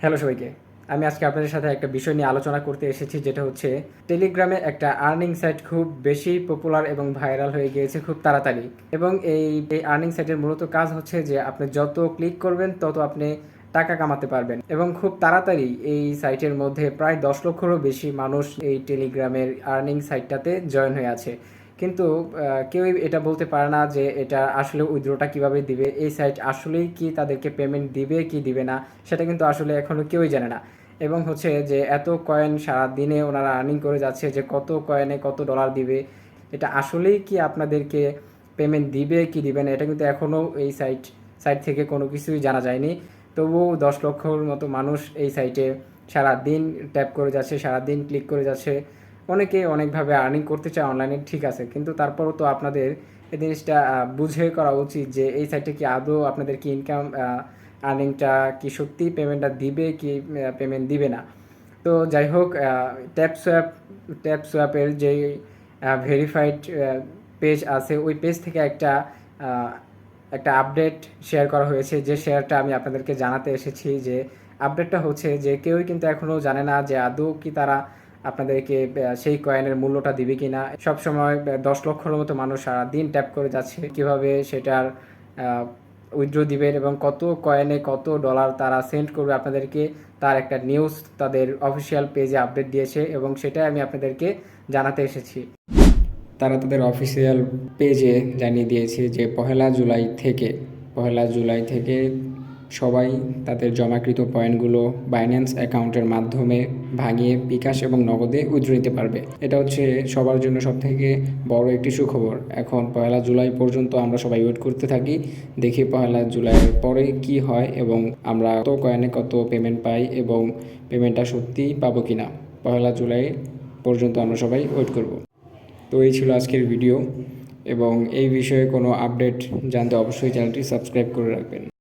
Hello সবাইকে। আমি আজকে আপনাদের সাথে একটা বিষয় নিয়ে আলোচনা করতে এসেছি, যেটা হচ্ছে টেলিগ্রামে একটা আর্নিং সাইট খুব বেশি পপুলার এবং ভাইরাল হয়ে গিয়েছে খুব তাড়াতাড়ি। এবং এই আর্নিং সাইটের মূলত কাজ হচ্ছে যে আপনি যত ক্লিক করবেন, তত আপনি টাকা কামাতে পারবেন। এবং খুব তাড়াতাড়ি এই সাইটের মধ্যে প্রায় দশ লক্ষেরও বেশি মানুষ এই টেলিগ্রামের আর্নিং সাইটটাতে জয়েন হয়ে আছে। কিন্তু কেউই এটা বলতে পারে না যে এটা আসলে উইথড্রটা কীভাবে দিবে, এই সাইট আসলেই কি তাদেরকে পেমেন্ট দিবে কি দিবে না, সেটা কিন্তু আসলে এখনও কেউই জানে না। এবং হচ্ছে যে এত কয়েন সারা দিনে ওনারা আর্নিং করে যাচ্ছে যে কত কয়েনে কত ডলার দিবে, এটা আসলেই কি আপনাদেরকে পেমেন্ট দিবে কি দিবে না, এটা কিন্তু এখনও এই সাইট সাইট থেকে কোনো কিছুই জানা যায়নি। তবুও দশ লক্ষর মতো মানুষ এই সাইটে সারা দিন ট্যাপ করে যাচ্ছে সারা দিন ক্লিক করে যাচ্ছে। অনেকে অনেকভাবে আর্নিং করতে চায় অনলাইনে ঠিক আছে। কিন্তু তারপরও তো আপনাদের এই জিনিসটা বুঝে করা উচিত যে এই সাইটে কি আদৌ আপনাদের কি ইনকাম আর্নিংটা কি সত্যি পেমেন্টটা দিবে কি পেমেন্ট দিবে না। তো যাই হোক ট্যাপ সোয়াপ ট্যাপ সোয়াপের যে ভেরিফাইড পেজ আছে, ওই পেজ থেকে একটা একটা আপডেট শেয়ার করা হয়েছে। যে শেয়ারটা আমি আপনাদেরকে জানাতে এসেছি যে আপডেটটা হচ্ছে যে কেউই কিন্তু এখনও জানে না যে আদৌ কি তারা আপনাদেরকে সেই কয়েনের মূল্যটা দিবে কি না সবসময় দশ লক্ষর মতো মানুষ সারা দিন ট্যাপ করে যাচ্ছে, কীভাবে সেটার উইথড্র দিবেন এবং কত কয়েনে কত ডলার তারা সেন্ড করবে আপনাদেরকে, তার একটা নিউজ তাদের অফিসিয়াল পেজে আপডেট দিয়েছে এবং সেটাই আমি আপনাদেরকে জানাতে এসেছি। তারা তাদের অফিসিয়াল পেজে জানিয়ে দিয়েছে যে পহেলা জুলাই থেকে, পহেলা জুলাই থেকে সবাই তাদের জমাকৃত পয়েন্টগুলো বাইন্যান্স অ্যাকাউন্টের মাধ্যমে ভাঙিয়ে বিকাশ এবং নগদে উইথড্র নিতে পারবে। এটা হচ্ছে সবার জন্য সবথেকে বড় একটি সুখবর। এখন পয়লা জুলাই পর্যন্ত আমরা সবাই ওয়েট করতে থাকি, দেখি পয়লা জুলাইয়ের পরে কি হয় এবং আমরা কত কয়েনে কত পেমেন্ট পাই এবং পেমেন্টটা সত্যিই পাবো কিনা। পয়লা জুলাই পর্যন্ত আমরা সবাই ওয়েট করব। তো এই ছিল আজকের ভিডিও এবং এই বিষয়ে কোনো আপডেট জানতে অবশ্যই চ্যানেলটি সাবস্ক্রাইব করে রাখবেন।